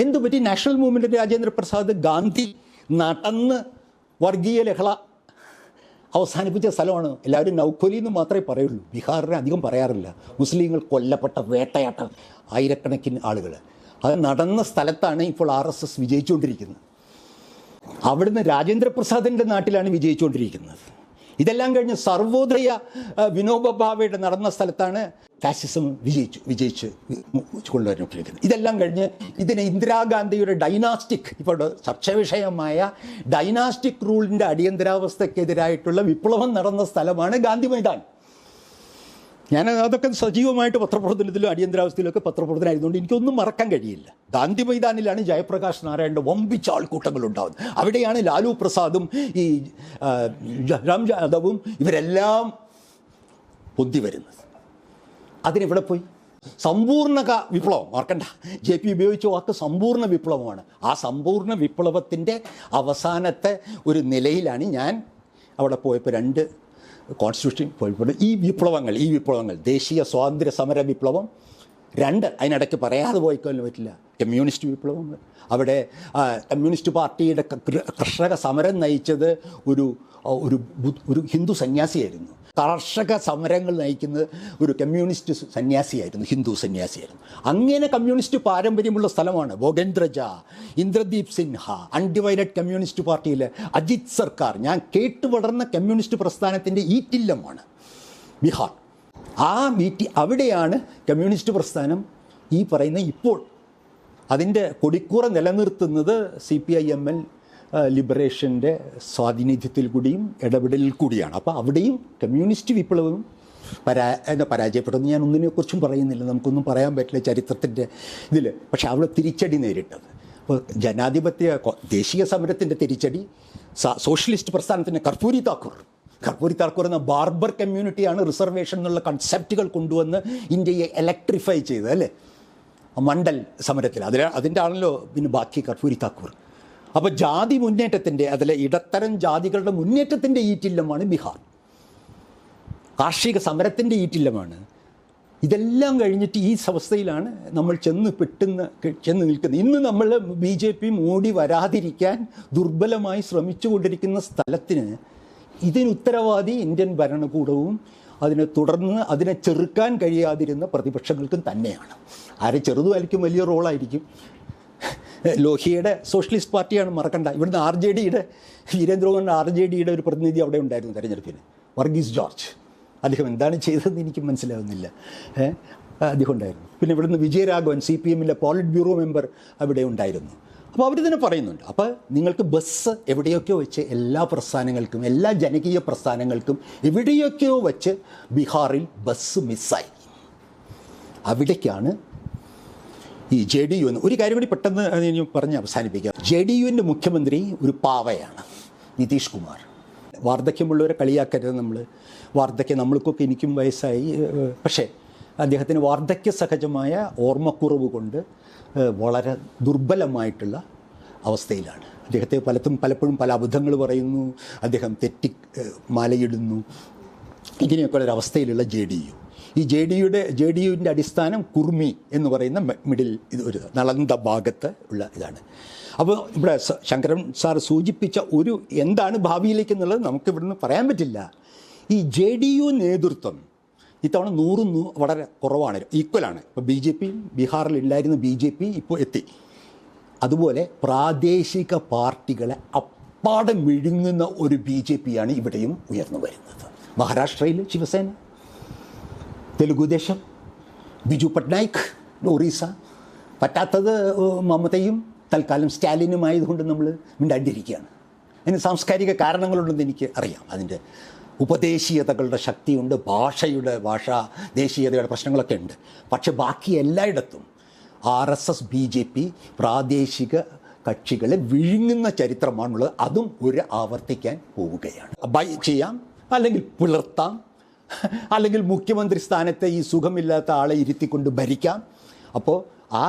എന്തു പറ്റി നാഷണൽ മൂവ്മെന്റ് രാജേന്ദ്ര പ്രസാദ് ഗാന്ധി നടന്ന് വർഗീയ ലഹള അവസാനിപ്പിച്ച സ്ഥലമാണ്? എല്ലാവരും നൗഖോലി എന്ന് മാത്രമേ പറയുള്ളൂ. ബീഹാറിനെ അധികം പറയാറില്ല. മുസ്ലിങ്ങൾ കൊല്ലപ്പെട്ട വേട്ടയാട്ട ആയിരക്കണക്കിന് ആളുകൾ അത് നടന്ന സ്ഥലത്താണ് ഇപ്പോൾ ആർ എസ് എസ് വിജയിച്ചുകൊണ്ടിരിക്കുന്നത്. അവിടുന്ന് രാജേന്ദ്ര പ്രസാദിന്റെ നാട്ടിലാണ് വിജയിച്ചുകൊണ്ടിരിക്കുന്നത്. ഇതെല്ലാം കഴിഞ്ഞ് സർവോദയ ആ, വിനോബ ഭാവയുടെ നടന്ന സ്ഥലത്താണ് ഫാസിസം വിജയിച്ചു വിജയിച്ച് കൊണ്ടുവരുന്നത് ഇതെല്ലാം കഴിഞ്ഞ് ഇതിനെ ഇന്ദിരാഗാന്ധിയുടെ ഡൈനാസ്റ്റിക് ഇപ്പോൾ ചർച്ച വിഷയമായ ഡൈനാസ്റ്റിക് റൂളിന്റെ അടിയന്തരാവസ്ഥക്കെതിരായിട്ടുള്ള വിപ്ലവം നടന്ന സ്ഥലമാണ് ഗാന്ധി മൈതാൻ. ഞാൻ അതൊക്കെ സജീവമായിട്ട് പത്രപ്രവർത്തനത്തിലും അടിയന്തരാവസ്ഥയിലൊക്കെ പത്രപ്രവർത്തനമായതുകൊണ്ട് എനിക്കൊന്നും മറക്കാൻ കഴിയില്ല. ഗാന്ധി മൈതാനിലാണ് ജയപ്രകാശ് നാരായണന്റെ വമ്പിച്ച ആൾക്കൂട്ടങ്ങൾ ഉണ്ടാകുന്നത് അവിടെയാണ് ലാലു പ്രസാദും ഈ രാം യാദവും ഇവരെല്ലാം പൊന്തി വരുന്നത്. അതിനെവിടെ പോയി? സമ്പൂർണ വിപ്ലവം ഓർക്കണ്ട ജെ പി ഉപയോഗിച്ച വാക്ക് സമ്പൂർണ വിപ്ലവമാണ്. ആ സമ്പൂർണ വിപ്ലവത്തിന്റെ അവസാനത്തെ ഒരു നിലയിലാണ് ഞാൻ അവിടെ പോയപ്പോൾ രണ്ട് കോൺസ്റ്റിറ്റ്യൂഷൻ പോയിട്ടുണ്ട് ഈ വിപ്ലവങ്ങൾ ഈ വിപ്ലവങ്ങൾ ദേശീയ സ്വാതന്ത്ര്യ സമര വിപ്ലവം രണ്ട് അതിനിടയ്ക്ക് പറയാതെ പോയിക്കൊല്ലാൻ പറ്റില്ല. കമ്മ്യൂണിസ്റ്റ് വിപ്ലവം അവിടെ കമ്മ്യൂണിസ്റ്റ് പാർട്ടിയുടെ കർഷക സമരം നയിച്ചത് ഒരു ഒരു ഹിന്ദു സന്യാസിയായിരുന്നു. കർഷക സമരങ്ങൾ നയിക്കുന്ന ഒരു കമ്മ്യൂണിസ്റ്റ് സന്യാസിയായിരുന്നു ഹിന്ദു സന്യാസിയായിരുന്നു. അങ്ങനെ കമ്മ്യൂണിസ്റ്റ് പാരമ്പര്യമുള്ള സ്ഥലമാണ് ഭോഗേന്ദ്രജ ഇന്ദ്രദീപ് സിൻഹ അൺഡിവൈഡഡ് കമ്മ്യൂണിസ്റ്റ് പാർട്ടിയിലെ അജിത് സർക്കാർ. ഞാൻ കേട്ടു വളർന്ന കമ്മ്യൂണിസ്റ്റ് പ്രസ്ഥാനത്തിന്റെ ഈറ്റില്ലമാണ് ബീഹാർ. ആ മീറ്റി അവിടെയാണ് കമ്മ്യൂണിസ്റ്റ് പ്രസ്ഥാനം ഈ പറയുന്ന ഇപ്പോൾ. അതിന്റെ കൊടിക്കൂറ നിലനിർത്തുന്നത് C P I M L ലിബറേഷന്റെ സ്വാധീനിധ്യത്തിൽ കൂടിയും ഇടപെടലിൽ കൂടിയാണ്. അപ്പോൾ അവിടെയും കമ്മ്യൂണിസ്റ്റ് വിപ്ലവം പരാ എന്താ പരാജയപ്പെടുന്നു. ഞാൻ ഒന്നിനെക്കുറിച്ചും പറയുന്നില്ല. നമുക്കൊന്നും പറയാൻ പറ്റില്ല ചരിത്രത്തിന്റെ ഇതിൽ പക്ഷെ അവിടെ തിരിച്ചടി നേരിട്ടത്. അപ്പോൾ ജനാധിപത്യ ദേശീയ സമരത്തിന്റെ തിരിച്ചടി സോഷ്യലിസ്റ്റ് പ്രസ്ഥാനത്തിന്റെ കർപ്പൂരി താക്കൂർ. കർപ്പൂരി താക്കൂർ എന്ന ബാർബർ കമ്മ്യൂണിറ്റിയാണ് റിസർവേഷൻ എന്നുള്ള കൺസെപ്റ്റുകൾ കൊണ്ടുവന്ന് ഇന്ത്യയെ ഇലക്ട്രിഫൈ ചെയ്തത് അല്ലേ? ആ മണ്ഡൽ സമരത്തിൽ. അതിൽ അതിന്റെ ആണല്ലോ പിന്നെ ബാക്കി കർപ്പൂരി താക്കൂർ. അപ്പോൾ ജാതി മുന്നേറ്റത്തിന്റെ അതിലെ ഇടത്തരം ജാതികളുടെ മുന്നേറ്റത്തിന്റെ ഈറ്റില്ലമാണ് ബീഹാർ. കാർഷിക സമരത്തിന്റെ ഈറ്റില്ലമാണ്. ഇതെല്ലാം കഴിഞ്ഞിട്ട് ഈ അവസ്ഥയിലാണ് നമ്മൾ ചെന്ന് പെട്ടുന്ന ചെന്ന് നിൽക്കുന്നത്. ഇന്ന് നമ്മൾ ബി ജെ പി മോഡി വരാതിരിക്കാൻ ദുർബലമായി ശ്രമിച്ചുകൊണ്ടിരിക്കുന്ന സ്ഥലത്തിന് ഇതിന് ഉത്തരവാദി ഇന്ത്യൻ ഭരണകൂടവും അതിനെ തുടർന്ന് അതിനെ ചെറുക്കാൻ കഴിയാതിരുന്ന പ്രതിപക്ഷങ്ങൾക്കും തന്നെയാണ്. ആരെ ചെറുതുമായിരിക്കും വലിയ റോളായിരിക്കും. [LAUGHS] ലോഹിയുടെ സോഷ്യലിസ്റ്റ് പാർട്ടിയാണ് മറക്കണ്ട. ഇവിടുന്ന് ആർ ജെ ഡിയുടെ വീരേന്ദ്രകുമാറിന്റെ ആർ ജെ ഡിയുടെ ഒരു പ്രതിനിധി അവിടെ ഉണ്ടായിരുന്നു തെരഞ്ഞെടുപ്പിന്. വർഗീസ് ജോർജ്. അദ്ദേഹം എന്താണ് ചെയ്തതെന്ന് എനിക്ക് മനസ്സിലാവുന്നില്ല? അദ്ദേഹം ഉണ്ടായിരുന്നു. പിന്നെ ഇവിടുന്ന് വിജയരാഘവൻ സി പി എമ്മിലെ പോളിറ്റ് ബ്യൂറോ മെമ്പർ അവിടെ ഉണ്ടായിരുന്നു. അപ്പോൾ അവർ തന്നെ പറയുന്നുണ്ട്. അപ്പോൾ നിങ്ങൾക്ക് ബസ് എവിടെയൊക്കെയോ വെച്ച് എല്ലാ പ്രസ്ഥാനങ്ങൾക്കും എല്ലാ ജനകീയ പ്രസ്ഥാനങ്ങൾക്കും എവിടെയൊക്കെയോ വെച്ച് ബീഹാറിൽ ബസ് മിസ്സായി. അവിടേക്കാണ് ഈ ജെ ഡി യു എന്ന് ഒരു കാര്യം കൂടി പെട്ടെന്ന് പറഞ്ഞ് അവസാനിപ്പിക്കാം. ജെ ഡി യുവിന്റെ മുഖ്യമന്ത്രി ഒരു പാവയാണ് നിതീഷ് കുമാർ. വാർദ്ധക്യമുള്ളവരെ കളിയാക്കരുത് നമ്മൾ വാർദ്ധക്യം നമ്മൾക്കൊക്കെ എനിക്കും വയസ്സായി. പക്ഷേ അദ്ദേഹത്തിന് വാർദ്ധക്യ സഹജമായ ഓർമ്മക്കുറവ് കൊണ്ട് വളരെ ദുർബലമായിട്ടുള്ള അവസ്ഥയിലാണ്. അദ്ദേഹത്തെ പലത്തും പലപ്പോഴും പല അബദ്ധങ്ങൾ പറയുന്നു. അദ്ദേഹം തെറ്റി മലയിടുന്നു മാലയിടുന്നു. ഇങ്ങനെയൊക്കെ ഒരു അവസ്ഥയിലുള്ള ജെ ഡി യു ഈ ജെ ഡി യുടെ ജെ ഡി യുവിന്റെ അടിസ്ഥാനം കുർമി എന്ന് പറയുന്ന മിഡിൽ ഇത് ഒരു നളന്ത ഭാഗത്ത് ഉള്ള ഇതാണ്. അപ്പോൾ ഇവിടെ ശങ്കരൻ സാർ സൂചിപ്പിച്ച ഒരു എന്താണ് ഭാവിയിലേക്ക് എന്നുള്ളത് നമുക്ക് ഇവിടുന്ന് പറയാൻ പറ്റില്ല. ഈ ജെ ഡി യു നേതൃത്വം ഇത്തവണ നൂറും വളരെ കുറവാണ്. ഈക്വലാണ് ഇപ്പോൾ ബി ജെ പി ബീഹാറിൽ ഉണ്ടായിരുന്ന ബി ജെ പി ഇപ്പോൾ എത്തി. അതുപോലെ പ്രാദേശിക പാർട്ടികളെ അപ്പാടെ വിഴുങ്ങുന്ന ഒരു ബി ജെ പിയാണ് ഇവിടെയും ഉയർന്നു വരുന്നത്. മഹാരാഷ്ട്രയിൽ ശിവസേന തെലുഗുദേശം ബിജു പട്നായിക് ഒറീസ പറ്റാത്തത് മമതയും തൽക്കാലം സ്റ്റാലിനുമായതുകൊണ്ട് നമ്മൾ മിണ്ടാണ്ടിരിക്കുകയാണ്. അതിന് സാംസ്കാരിക കാരണങ്ങളുണ്ടെന്ന് എനിക്ക് അറിയാം. അതിന്റെ ഉപദേശീയതകളുടെ ശക്തിയുണ്ട് ഭാഷയുടെ ഭാഷ ദേശീയതയുടെ പ്രശ്നങ്ങളൊക്കെ ഉണ്ട്. പക്ഷെ ബാക്കി എല്ലായിടത്തും R S S B J P പ്രാദേശിക കക്ഷികളെ വിഴുങ്ങുന്ന ചരിത്രമാണുള്ളത്. അതും ഒരു ആവർത്തിക്കാൻ പോവുകയാണ്. ബൈ ചെയ്യാം അല്ലെങ്കിൽ പുലർത്താം. [LAUGHS] അല്ലെങ്കിൽ മുഖ്യമന്ത്രി സ്ഥാനത്തെ ഈ സുഖമില്ലാത്ത ആളെ ഇരുത്തിക്കൊണ്ട് ഭരിക്കാം. അപ്പോൾ ആ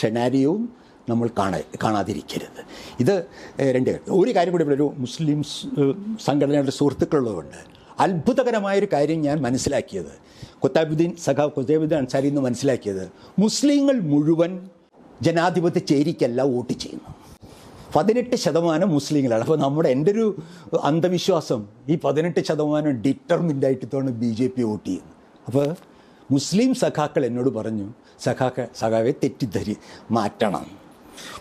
ഷെനാരിയവും നമ്മൾ കാണാ കാണാതിരിക്കരുത്. ഇത് രണ്ട് ഒരു കാര്യം കൂടി ഇവിടെ ഒരു മുസ്ലിം സംഘടനയുടെ സുഹൃത്തുക്കളുള്ളതുകൊണ്ട് അത്ഭുതകരമായൊരു കാര്യം ഞാൻ മനസ്സിലാക്കിയത്. കൊത്താബുദ്ദീൻ സഖാ കൊത്താബുദ്ദീൻ അൻസാരി എന്ന് മനസ്സിലാക്കിയത് മുസ്ലിങ്ങൾ മുഴുവൻ ജനാധിപത്യ ചേരിക്കല്ല വോട്ട് ചെയ്യുന്നു. പതിനെട്ട് ശതമാനം മുസ്ലിങ്ങളാണ്. അപ്പോൾ നമ്മുടെ എന്റെ ഒരു അന്ധവിശ്വാസം ഈ പതിനെട്ട് ശതമാനം ഡിറ്റർമിന്റ് ആയിട്ടാണ് ബി ജെ പി വോട്ട് ചെയ്യുന്നത്. അപ്പോൾ മുസ്ലിം സഖാക്കൾ എന്നോട് പറഞ്ഞു സഖാക്ക സഖാവെ തെറ്റിദ്ധരി മാറ്റണം.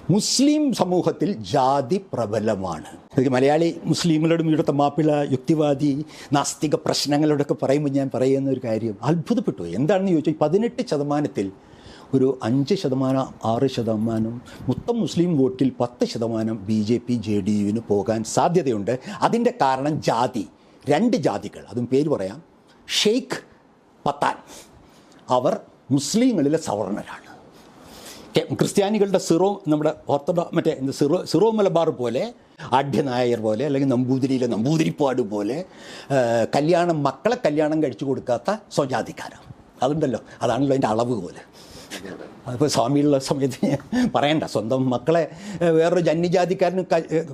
മുസ്ലിം സമൂഹത്തിൽ ജാതി പ്രബലമാണ്. മലയാളി മുസ്ലിങ്ങളോടും ഇവിടുത്തെ മാപ്പിള യുക്തിവാദി നാസ്തിക പ്രശ്നങ്ങളോടൊക്കെ പറയുമ്പോൾ ഞാൻ പറയുന്ന ഒരു കാര്യം അത്ഭുതപ്പെട്ടു എന്താണെന്ന് ചോദിച്ചാൽ പതിനെട്ട് ശതമാനത്തിൽ ഒരു അഞ്ച് ശതമാനം ആറ് ശതമാനം മൊത്തം മുസ്ലിം വോട്ടിൽ പത്ത് ശതമാനം B J P J D യുവിന് പോകാൻ സാധ്യതയുണ്ട്. അതിന്റെ കാരണം ജാതി രണ്ട് ജാതികൾ. അതും പേര് പറയാം. ഷെയ്ഖ് പത്താൻ. അവർ മുസ്ലിങ്ങളിലെ സവർണരാണ്. ക്രിസ്ത്യാനികളുടെ സിറോ നമ്മുടെ ഓർത്തഡോ മറ്റേ സിറോ സിറോ മലബാർ പോലെ ആഢ്യനായർ പോലെ അല്ലെങ്കിൽ നമ്പൂതിരിയിലെ നമ്പൂതിരിപ്പാട് പോലെ കല്യാണം മക്കളെ കല്യാണം കഴിച്ചു കൊടുക്കാത്ത സ്വജാതിക്കാരാണ്. അതുണ്ടല്ലോ. അതാണല്ലോ അതിന്റെ അളവ് പോലെ. അതിപ്പോൾ സ്വാമിയുള്ള സമയത്ത് ഞാൻ പറയണ്ട. സ്വന്തം മക്കളെ വേറൊരു ജന്യജാതിക്കാരന്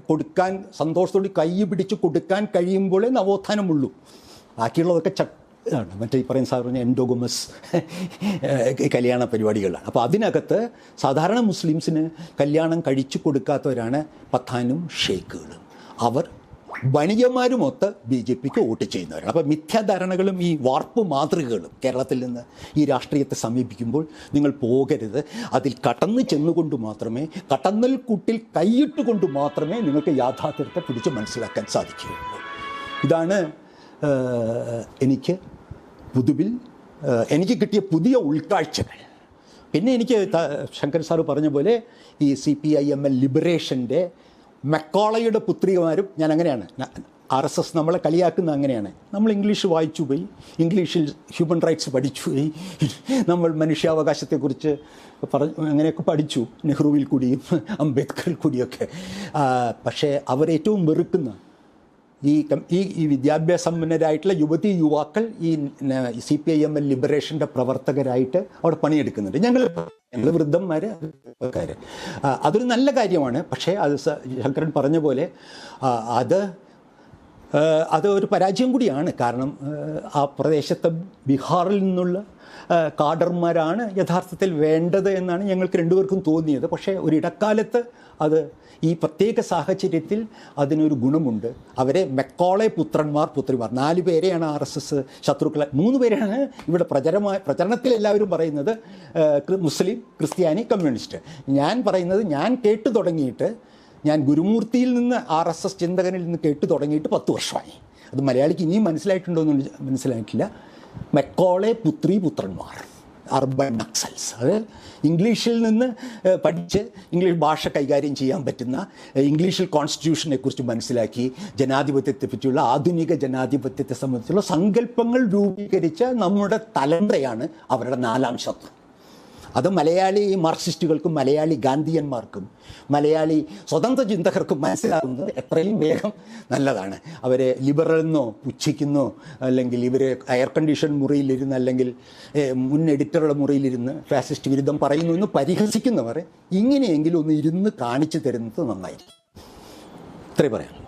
കൊടുക്കാൻ സന്തോഷത്തോടെ കൈ പിടിച്ച് കൊടുക്കാൻ കഴിയുമ്പോഴേ നവോത്ഥാനമുള്ളൂ. ബാക്കിയുള്ളതൊക്കെ ച ഇതാണ്. മറ്റേ ഈ പറയുന്ന സാറിന് എൻഡോഗമസ് കല്യാണ പരിപാടികളാണ്. അപ്പോൾ അതിനകത്ത് സാധാരണ മുസ്ലിംസിന് കല്യാണം കഴിച്ചു കൊടുക്കാത്തവരാണ് പത്താനും ഷെയ്ഖുകളും. അവർ വണികന്മാരുമൊത്ത് ബി ജെ പിക്ക് വോട്ട് ചെയ്യുന്നവരാണ്. അപ്പോൾ മിഥ്യാധാരണകളും ഈ വാർപ്പ് മാതൃകകളും കേരളത്തിൽ നിന്ന് ഈ രാഷ്ട്രീയത്തെ സമീപിക്കുമ്പോൾ നിങ്ങൾ പോകരുത്. അതിൽ കടന്നു ചെന്നുകൊണ്ട് മാത്രമേ കടന്നൽ കൂട്ടിൽ കൈയിട്ടുകൊണ്ട് മാത്രമേ നിങ്ങൾക്ക് യാഥാർത്ഥ്യത്തെ പിടിച്ച് മനസ്സിലാക്കാൻ സാധിക്കുകയുള്ളൂ. ഇതാണ് എനിക്ക് പുതുവിൽ എനിക്ക് കിട്ടിയ പുതിയ ഉൾക്കാഴ്ചകൾ. പിന്നെ എനിക്ക് ശങ്കർ സാറ് പറഞ്ഞ പോലെ ഈ C P I M L ലിബറേഷന്റെ മെക്കോളയുടെ പുത്രികമാരും ഞാൻ അങ്ങനെയാണ്. ആർ എസ് എസ് നമ്മളെ കളിയാക്കുന്ന അങ്ങനെയാണ്. നമ്മൾ ഇംഗ്ലീഷ് വായിച്ചു പോയി. ഇംഗ്ലീഷിൽ ഹ്യൂമൻ റൈറ്റ്സ് പഠിച്ചു പോയി. നമ്മൾ മനുഷ്യാവകാശത്തെക്കുറിച്ച് പറഞ്ഞു അങ്ങനെയൊക്കെ പഠിച്ചു. നെഹ്റുവിൽ കൂടിയും അംബേദ്കറിൽ കൂടിയൊക്കെ. പക്ഷേ അവരേറ്റവും വെറുക്കുന്ന ഈ ഈ വിദ്യാഭ്യാസമ്പന്നരായിട്ടുള്ള യുവതി യുവാക്കൾ ഈ C P I M L ലിബറേഷന്റെ പ്രവർത്തകരായിട്ട് അവിടെ പണിയെടുക്കുന്നുണ്ട്. ഞങ്ങൾ ഞങ്ങൾ വൃദ്ധന്മാർ അതൊരു നല്ല കാര്യമാണ്. പക്ഷേ അത് ശങ്കരൻ പറഞ്ഞ പോലെ അത് അത് ഒരു പരാജയം കൂടിയാണ്. കാരണം ആ, പ്രദേശത്തെ ബീഹാറിൽ നിന്നുള്ള കാഡർമാരാണ് യഥാർത്ഥത്തിൽ വേണ്ടത് എന്നാണ് ഞങ്ങൾക്ക് രണ്ടുപേർക്കും തോന്നിയത്. പക്ഷേ ഒരു ഇടക്കാലത്ത് അത് ഈ പ്രത്യേക സാഹചര്യത്തിൽ അതിനൊരു ഗുണമുണ്ട്. അവരെ മെക്കോളെ പുത്രന്മാർ പുത്രിമാർ. നാല് പേരെയാണ് ആർ എസ് എസ് ശത്രുക്കളെ. മൂന്ന് പേരെയാണ് ഇവിടെ പ്രചരമായ പ്രചരണത്തിൽ എല്ലാവരും പറയുന്നത് മുസ്ലിം ക്രിസ്ത്യാനി കമ്മ്യൂണിസ്റ്റ്. ഞാൻ പറയുന്നത് ഞാൻ കേട്ടു തുടങ്ങിയിട്ട് ഞാൻ ഗുരുമൂർത്തിയിൽ നിന്ന് ആർ എസ് എസ് ചിന്തകനിൽ നിന്ന് കേട്ടു തുടങ്ങിയിട്ട് പത്ത് വർഷമായി. അത് മലയാളിക്ക് ഇനിയും മനസ്സിലായിട്ടുണ്ടോ എന്ന് മനസ്സിലായിട്ടില്ല. മെക്കോളെ പുത്രി പുത്രന്മാർ. Urban naxals. അത് ഇംഗ്ലീഷിൽ നിന്ന് പഠിച്ച് ഇംഗ്ലീഷ് ഭാഷ കൈകാര്യം ചെയ്യാൻ പറ്റുന്ന ഇംഗ്ലീഷിൽ കോൺസ്റ്റിറ്റ്യൂഷനെ കുറിച്ച് മനസ്സിലാക്കി ജനാധിപത്യത്തെ പറ്റിയുള്ള ആധുനിക ജനാധിപത്യത്തെ സംബന്ധിച്ചുള്ള സങ്കല്പങ്ങൾ രൂപീകരിച്ച നമ്മുടെ തലമുറയാണ് അവരുടെ നാലാം ശത്രു അത് മലയാളി മാർക്സിസ്റ്റുകൾക്കും മലയാളി ഗാന്ധിയന്മാർക്കും മലയാളി സ്വതന്ത്ര ചിന്തകർക്കും മനസ്സിലാകുന്നത് എത്രയും വേഗം നല്ലതാണ്. അവരെ ലിബറലെന്നോ പുച്ഛിക്കുന്നോ അല്ലെങ്കിൽ ഇവരെ എയർ കണ്ടീഷൻ മുറിയിലിരുന്ന് അല്ലെങ്കിൽ മുൻ എഡിറ്ററുടെ മുറിയിലിരുന്ന് ഫാസിസ്റ്റ് വിരുദ്ധം പറയുന്നു എന്ന് പരിഹസിക്കുന്നവർ ഇങ്ങനെയെങ്കിലും ഒന്ന് ഇരുന്ന് കാണിച്ചു തരുന്നത് നന്നായിരിക്കും. ഇത്രയും പറയാം